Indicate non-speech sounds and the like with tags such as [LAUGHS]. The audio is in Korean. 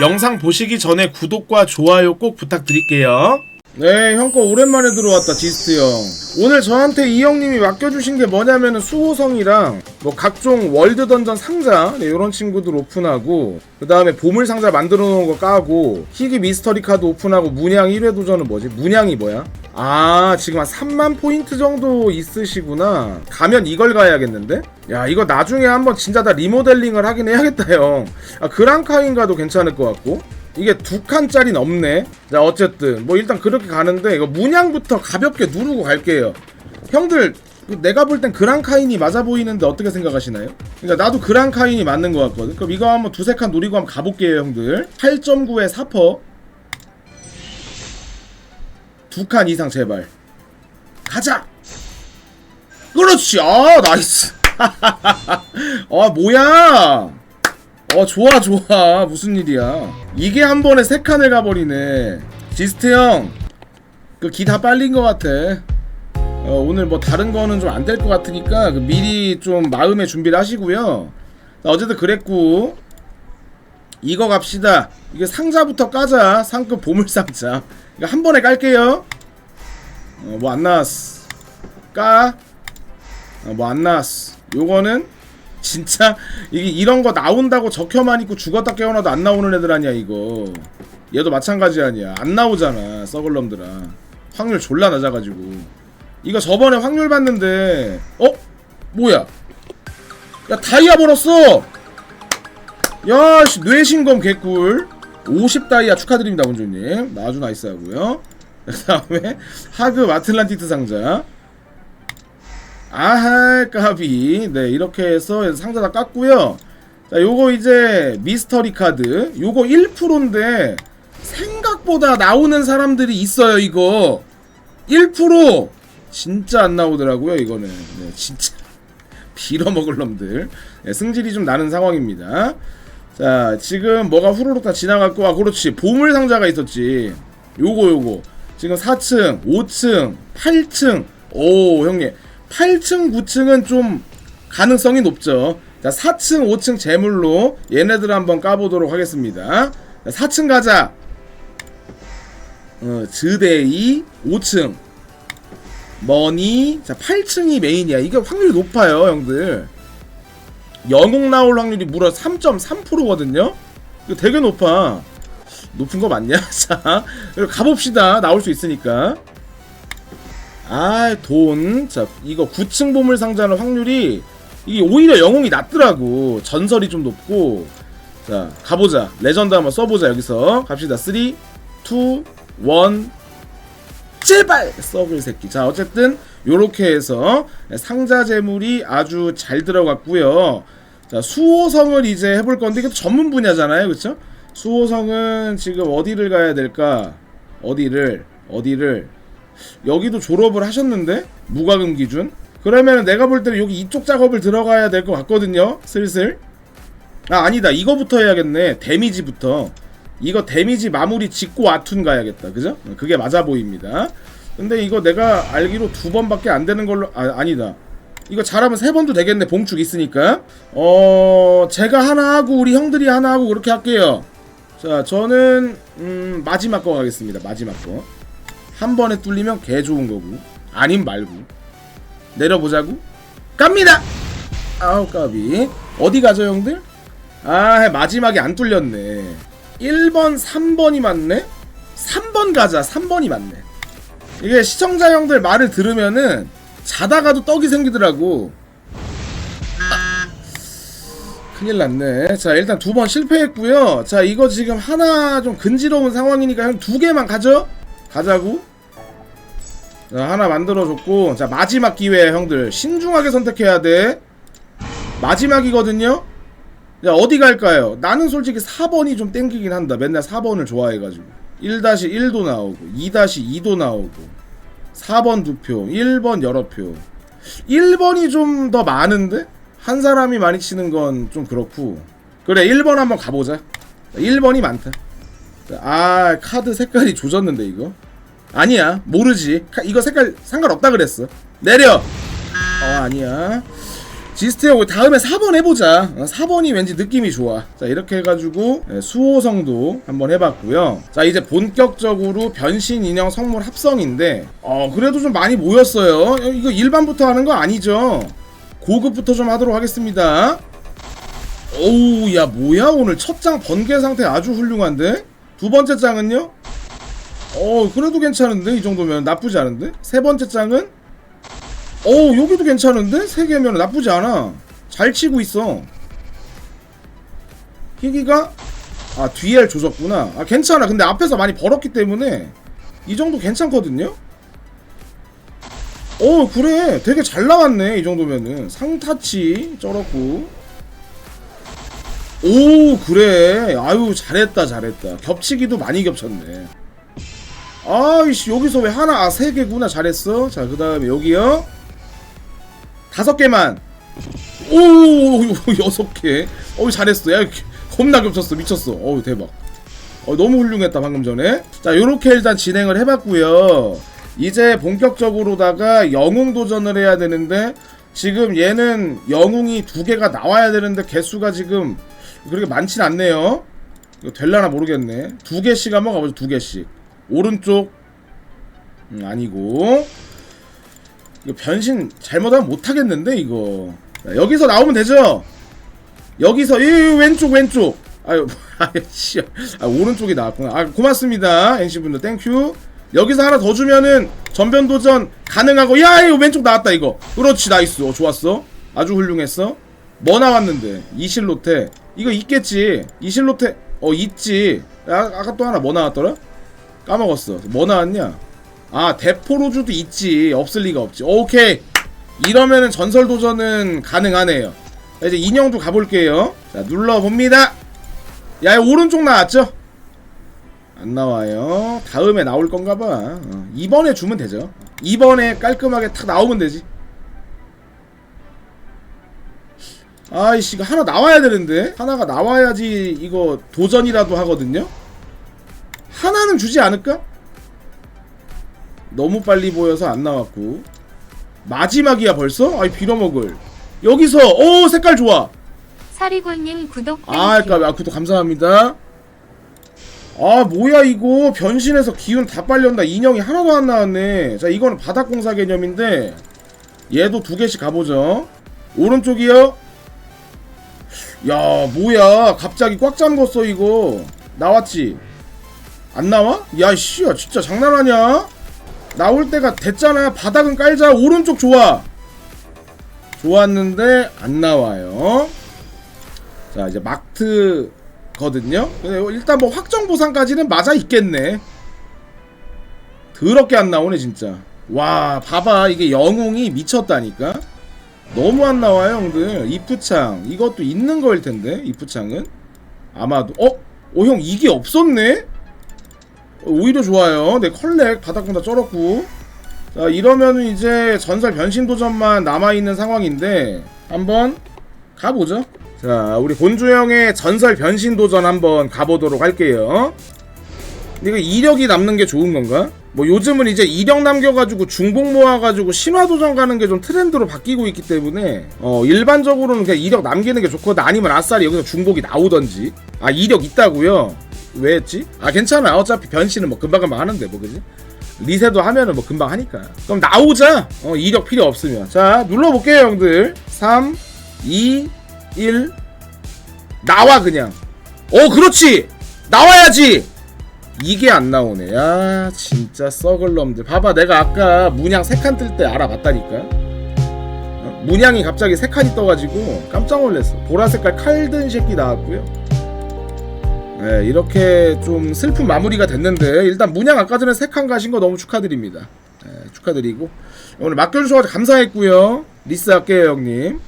영상 보시기 전에 구독과 좋아요 꼭 부탁드릴게요. 네, 형 거 오랜만에 들어왔다, 지스트 형. 오늘 저한테 이 형님이 맡겨주신 게 뭐냐면은 수호성이랑 뭐 각종 월드 던전 상자, 네, 이런 친구들 오픈하고, 그 다음에 보물 상자 만들어 놓은 거 까고, 희귀 미스터리 카드 오픈하고, 문양 1회 도전은 뭐지? 문양이 뭐야? 아, 지금 한 3만 포인트 정도 있으시구나. 가면 이걸 가야겠는데? 야, 이거 나중에 한번 진짜 다 리모델링을 하긴 해야겠다, 형. 아, 그랑카인가도 괜찮을 것 같고. 이게 두 칸짜리 넘네. 자, 어쨌든. 뭐 일단 그렇게 가는데, 이거 문양부터 가볍게 누르고 갈게요. 형들, 내가 볼 땐 그랑카인이 맞아 보이는데 어떻게 생각하시나요? 그러니까 나도 그랑카인이 맞는 것 같거든. 그럼 이거 한번 두세 칸 노리고 한번 가볼게요, 형들. 8.9에 4퍼. 두 칸 이상 제발. 가자! 그렇지! 아, 나이스! [LAUGHS] 아, 뭐야! 어, 좋아, 좋아. 무슨 일이야. 이게 한 번에 세 칸을 가버리네. 지스트 형, 그 기 다 빨린 것 같아. 어, 오늘 뭐 다른 거는 좀 안 될 것 같으니까 그 미리 좀 마음의 준비를 하시고요. 자, 어쨌든 그랬고 이거 갑시다. 이게 상자부터 까자. 상급 보물 상자. 이거 한 번에 깔게요. 어, 뭐 안 나왔어. 까. 어, 뭐안 나왔어. 요거는 진짜 [LAUGHS] 이게 이런 거 나온다고 적혀만 있고 죽었다 깨어나도 안 나오는 애들 아니야 이거. 얘도 마찬가지 아니야. 안 나오잖아. 썩을 놈들아. 확률 졸라 낮아가지고. 이거 저번에 확률 봤는데 어? 뭐야? 야 다이아 벌었어! 야, 씨, 뇌신검 개꿀. 50 다이아 축하드립니다, 원주님. 아주 나이스하고요. [LAUGHS] 그 다음에 하급 아틀란티트 상자. 아하, 까비. 네, 이렇게 해서 상자 다 깠고요. 자, 요거 이제 미스터리 카드. 요거 1%인데 생각보다 나오는 사람들이 있어요, 이거. 1% 진짜 안 나오더라고요, 이거는. 네, 진짜 [LAUGHS] 빌어먹을 놈들. 네, 승질이 좀 나는 상황입니다. 자, 지금 뭐가 후루룩 다 지나갔고, 아, 그렇지. 보물 상자가 있었지. 요거, 요거. 지금 4층, 5층, 8층. 오, 형님. 8층, 9층은 좀 가능성이 높죠. 자, 4층, 5층 재물로 얘네들 한번 까보도록 하겠습니다. 자, 4층 가자. 어, 즈데이 5층. 머니. 자, 8층이 메인이야. 이게 확률이 높아요, 형들. 영웅 나올 확률이 무려 3.3%거든요. 이거 되게 높아. 높은 거 맞냐? [LAUGHS] 자, 가봅시다. 나올 수 있으니까. 아, 돈. 자, 이거 9층 보물 상자는 확률이 이게 오히려 영웅이 낮더라고. 전설이 좀 높고. 자, 가보자. 레전드 한번 써보자. 여기서 갑시다. 3, 2, 1. 제발 썩을 새끼. 자, 어쨌든 요렇게 해서 상자 재물이 아주 잘 들어갔고요. 자, 수호성을 이제 해볼 건데 이게 전문 분야잖아요, 그렇죠? 수호성은 지금 어디를 가야 될까? 어디를 어디를 여기도 졸업을 하셨는데 무과금 기준. 그러면 내가 볼 때는 여기 이쪽 작업을 들어가야 될 것 같거든요. 슬슬. 아 아니다 이거부터 해야겠네. 데미지부터. 이거 데미지 마무리 짓고 아툰 가야겠다. 그죠? 그게 맞아 보입니다. 근데 이거 내가 알기로 두 번밖에 안 되는 걸로 아 아니다. 이거 잘하면 세 번도 되겠네. 봉축 있으니까. 어 제가 하나 하고 우리 형들이 하나 하고 그렇게 할게요. 자 저는 음, 마지막 거 가겠습니다. 마지막 거. 한 번에 뚫리면 개 좋은 거고 아님 말고 내려보자고 갑니다. 아우 까비 어디 가죠 형들? 아 마지막에 안 뚫렸네. 1번, 3번이 맞네? 3번 가자. 3번이 맞네. 이게 시청자 형들 말을 들으면은 자다가도 떡이 생기더라고. 아, 큰일 났네. 자, 일단 두 번 실패했고요. 자, 이거 지금 하나 좀 근지러운 상황이니까 형 두 개만 가죠? 가자고. 자, 하나 만들어줬고. 자, 마지막 기회 형들. 신중하게 선택해야 돼. 마지막이거든요? 야 어디 갈까요? 나는 솔직히 4번이 좀 땡기긴 한다. 맨날 4번을 좋아해가지고 1-1도 나오고 2-2도 나오고 4번 두 표, 1번 여러 표. 1번이 좀 더 많은데 한 사람이 많이 치는 건 좀 그렇고. 그래 1번 한번 가보자. 1번이 많다. 아 카드 색깔이 조졌는데 이거. 아니야 모르지. 카- 이거 색깔 상관없다 그랬어. 내려. 아니야 지스테오 다음에 4번 해보자. 어, 4번이 왠지 느낌이 좋아. 자 이렇게 해가지고 네, 수호성도 한번 해봤고요. 자 이제 본격적으로 변신 인형 성물 합성인데 어 그래도 좀 많이 모였어요. 어, 이거 일반부터 하는 거 아니죠? 고급부터 좀 하도록 하겠습니다. 오우 야 뭐야? 오늘 첫 장 번개 상태 아주 훌륭한데? 두 번째 장은요? 어 그래도 괜찮은데? 이 정도면 나쁘지 않은데? 세 번째 장은 어 여기도 괜찮은데? 세 개면 나쁘지 않아. 잘 치고 있어. 희기가? 아 DL 조졌구나. 아 괜찮아. 근데 앞에서 많이 벌었기 때문에 이 정도 괜찮거든요? 어 그래. 되게 잘 나왔네 이 정도면은. 상타치 쩔었고. 오 그래. 아유 잘했다 잘했다. 겹치기도 많이 겹쳤네. 아이씨 여기서 왜 하나 아 세 개구나. 잘했어. 자 그 다음에 여기요 다섯 개만. 오 여섯 개. 어우 잘했어. 야 겁나 겹쳤어. 미쳤어. 어우 대박. 어, 너무 훌륭했다 방금 전에. 자 요렇게 일단 진행을 해봤고요. 이제 본격적으로다가 영웅 도전을 해야 되는데 지금 얘는 영웅이 두 개가 나와야 되는데 개수가 지금 그렇게 많진 않네요. 이거 될라나 모르겠네. 두 개씩 한번 가보죠 두 개씩. 오른쪽. 음, 아니고 이거 변신 잘못하면 못하겠는데 이거. 자, 여기서 나오면 되죠? 여기서 이, 이 왼쪽 왼쪽. 아유 [LAUGHS] 아씨. 아, 오른쪽이 나왔구나. 아 고맙습니다 NC분들. 땡큐. 여기서 하나 더 주면은 전변 도전 가능하고 야 이거 왼쪽 나왔다 이거. 그렇지 나이스. 어, 좋았어. 아주 훌륭했어. 뭐 나왔는데? 이실로테. 이거 있겠지. 이실로테 어 있지. 아, 아까 또 하나 뭐 나왔더라? 까먹었어. 뭐 나왔냐 아 대포로즈도 있지. 없을 리가 없지. 오케이. 이러면은 전설 도전은 가능하네요. 자, 이제 인형도 가볼게요. 자 눌러봅니다. 야 오른쪽 나왔죠? 안 나와요. 다음에 나올 건가봐. 어, 이번에 주면 되죠. 이번에 깔끔하게 탁 나오면 되지. 아이씨 이거 하나 나와야 되는데? 하나가 나와야지 이거 도전이라도 하거든요? 하나는 주지 않을까? 너무 빨리 보여서 안 나왔고 마지막이야 벌써? 아이 빌어먹을. 여기서 오 색깔 좋아. 사리골님 구독 아. 까비 아 구독 감사합니다. 아 뭐야 이거? 변신해서 기운 다 빨렸다. 인형이 하나도 안 나왔네. 자 이거는 바닥공사 개념인데 얘도 두 개씩 가보죠. 오른쪽이요. 야 뭐야? 갑자기 꽉 잠궜어 이거. 나왔지? 안 나와? 야 씨야 진짜 장난하냐 나올 때가 됐잖아. 바닥은 깔자. 오른쪽 좋아. 좋았는데 안 나와요. 자 이제 막트 거든요. 근데 일단 뭐 확정 보상까지는 맞아 있겠네. 더럽게 안 나오네 진짜. 와 봐봐. 이게 영웅이 미쳤다니까. 너무 안 나와요 형들. 이프창. 이것도 있는 거일 텐데 이프창은. 아마도. 어? 어 형 이게 없었네? 오히려 좋아요. 내 컬렉 바닥공 다 쩔었고. 자 이러면은 이제 전설 변신 도전만 남아있는 상황인데 한번 가보죠. 자 우리 본주형의 전설 변신 도전 한번 가보도록 할게요. 이거 이력이 남는 게 좋은 건가? 뭐 요즘은 이제 이력 남겨가지고 중복 모아가지고 신화 도전 가는 게 좀 트렌드로 바뀌고 있기 때문에 어 일반적으로는 그냥 이력 남기는 게 좋거든 아니면 아싸리 여기서 중복이 나오던지. 아 이력 있다고요? 왜 했지? 아 괜찮아. 어차피 변신은 뭐 금방금방 하는데 뭐 그지? 리세도 하면은 뭐 금방 하니까. 그럼 나오자. 어 이력 필요 없으면. 자 눌러볼게요 형들. 3 2 1 나와 그냥. 어 그렇지! 나와야지! 이게 안 나오네. 야 진짜 썩을 놈들. 봐봐 내가 아까 문양 세 칸 뜰 때 알아봤다니까. 어, 문양이 갑자기 세 칸이 떠가지고 깜짝 놀랐어. 보라색깔 칼든 새끼 나왔고요 네, 이렇게 좀 슬픈 마무리가 됐는데 일단 문양 아까 전에 세칸 가신 거 너무 축하드립니다. 네, 축하드리고. 오늘 맡겨주셔서 감사했고요. 리스 할게요 형님